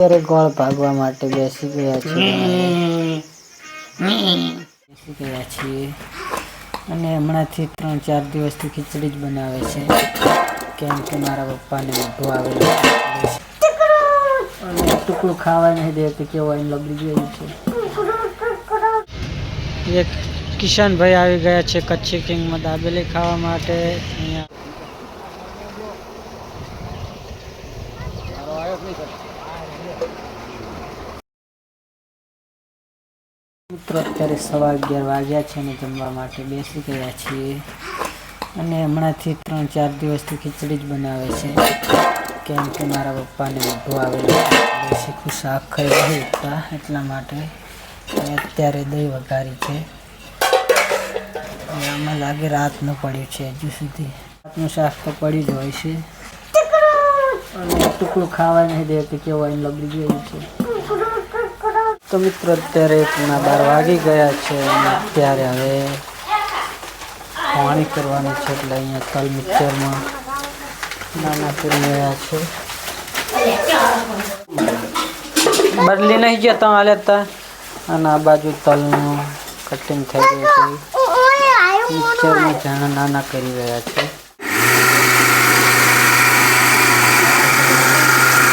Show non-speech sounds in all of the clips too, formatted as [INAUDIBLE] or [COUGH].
અત્યારે ગોળ ભાગવા માટે બેસી ગયા છીએ. બેસી ગયા છીએ. અને હમણાંથી ત્રણ ચાર દિવસથી ખીચડી જ બનાવે છે. કેમ કે મારા પપ્પાને મોઢું આવેલું છે. અને ટુકડું ખાવા નહીં દે તો કેવું એને લબડી ગયું છે. એક કિશનભાઈ આવી ગયા છે કચ્છી કિંગમાં દાબેલી ખાવા માટે. અહીંયા મિત્રો અત્યારે સવા અગિયાર વાગ્યા છે અને જમવા માટે બેસી ગયા છીએ. અને હમણાંથી ત્રણ ચાર દિવસથી ખીચડી જ બનાવે છે. કેમ કે મારા પપ્પાને આવેલું છે. શીખું શાક ખાઈ શકતા એટલા માટે. અત્યારે દહીં વઘારી છે. આમાં લાગે રાતનું પડ્યું છે હજુ સુધી. રાતનું શાક તો પડ્યું જ હોય છે. અને ટુકડું ખાવા નહીં દે કે કેવો એને લગડી ગયું છે. તો મિત્રો અત્યારે પૂણા બાર વાગી ગયા છે અને અત્યારે હવે પાણી કરવાનું છે એટલે અહીંયા તલ મિક્સરમાં નાના કરી રહ્યા છે. બદલી નહીં જતા તમે લેતા અને આ બાજુ તલનું કટિંગ થઈ ગયું છે. મિક્સરમાં જાણા નાના કરી રહ્યા છે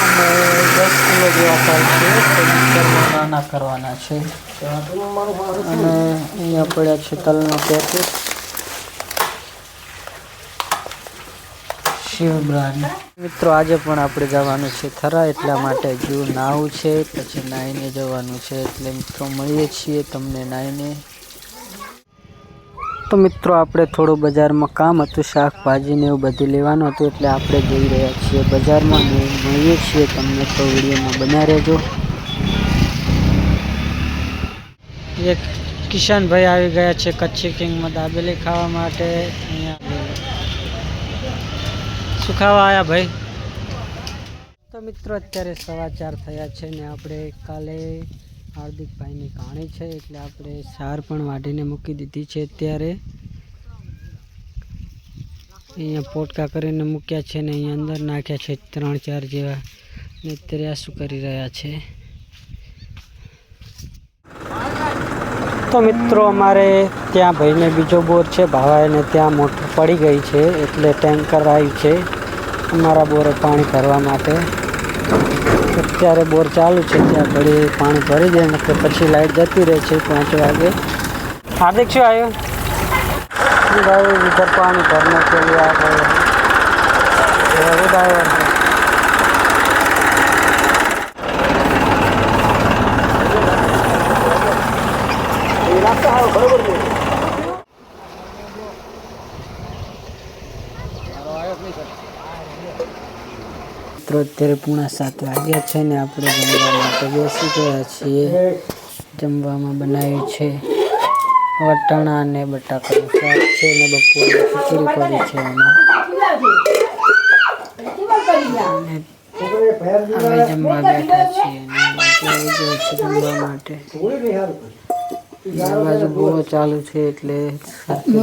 અને દસ કિલો જેવા ફળ છે નાના કરવાના છે. અને અહીંયા પડ્યા છે તલનો પેકેટ. શિવબ્રાન મિત્રો, આજે પણ આપણે જવાનું છે થરા, એટલા માટે જો નાવું છે, પછી નાહીને જવાનું છે. એટલે મિત્રો, મળીએ છીએ તમને નાહીને. તો મિત્રો આપણે થોડું બજારમાં કામ હતું શાકભાજી ને એવું બધું લેવાનું હતું એટલે આપણે જઈ રહ્યા છીએ બજારમાં મળીએ છીએ. તમને તો વિડીયોમાં બના રહેજો. એક કિશનભાઈ આવી ગયા છે કચ્છી કિંગમાં દાબેલી ખાવા માટે. અહીંયા શું ખાવા આવ્યા ભાઈ? તો મિત્રો અત્યારે સવા ચાર થયા છે ને આપણે કાલે હાર્દિકભાઈની કહાણી છે એટલે આપણે સાર પણ વાઢીને મૂકી દીધી છે અત્યારે. અહીંયા પોટકા કરીને મૂક્યા છે ને અહીંયા અંદર નાખ્યા છે ત્રણ ચાર જેવા. ને અત્યારે શું કરી રહ્યા છે. તો મિત્રો અમારે ત્યાં ભાઈને બીજો બોર છે. ભાવાને ત્યાં મોટર પડી ગઈ છે એટલે ટેન્કર આવ્યું છે અમારા બોરે પાણી ભરવા માટે. અત્યારે બોર ચાલુ છે ત્યાં ઘડી પાણી ભરી જાય ને પછી લાઈટ જતી રહે છે પાંચ વાગે. હાર્દિક શું આવ્યું? ભાઈ ઉધર પાણી ભરને કે લીએ આ ગયો. બરોબર મિત્રો, અત્યારે પૂણા સાત વાગ્યા છે ને આપણે જમવા માટે બેસી ગયા છીએ. જમવામાં બનાવ્યું છે વટાણા અને બટાકાનું શાક છે ને બપોરે ખીચડી પડી છે અમે જમવા બેઠા છીએ જમવા માટે. આ બાજુ બોરો ચાલુ છે એટલે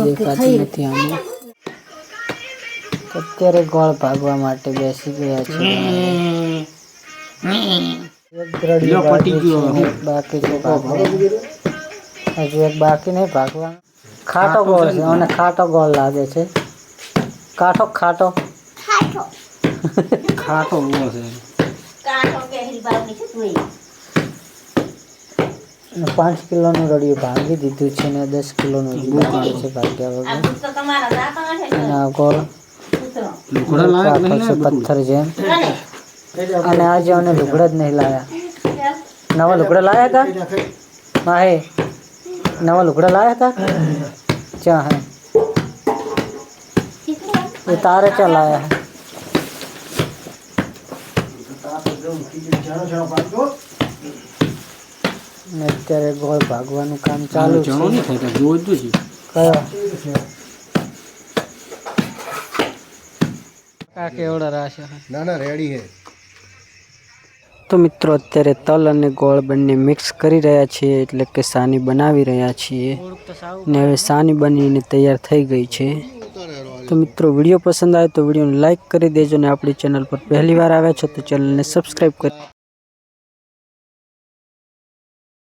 નથી આમાં. અત્યારે ગોળ ભાગવા માટે બેસી ગયા છે. બાકી છે હજુ એક બાકી નહીં ભાગવાનું ખાટો ગોળ છે મને ખાટો ગોળ લાગે છે. કાઠો ખાટો. [LAUGHS] ખાટો. ઊભો છે. અને પાંચ કિલોનું રડિયું ભાંગી દીધું છે ને દસ કિલોનું ભાગ્યા વગર. અને આ ગોળ લુગડા લાયક નહીં રાખો પથ્થર જેમ. અને? આજે અમને લુગડા જ નહીં લાયા. નવા લુગડા લાયા હતા હા હે નવા લુગડા લાયા હતા ચા હે. એ તારે ક્યાં લાયા હે? ને અત્યારે ગોળ ભાગવાનું કામ ચાલુ છે. ચણો નહીં થાય જોવો જ જોઈશે કયો? આ કેવડો રાશે ના ના રેડી હે. તો મિત્રો અત્યારે તલ અને ગોળ બંને મિક્સ કરી રહ્યા છીએ એટલે કે સાની બનાવી રહ્યા છીએ. ને હવે સાની બનીને તૈયાર થઈ ગઈ છે. તો મિત્રો વીડિયો પસંદ આવે તો વિડીયોને લાઇક કરી દેજો ને આપણી ચેનલ પર પહેલી વાર આવ્યા છો તો ચેનલને સબસ્ક્રાઈબ કરી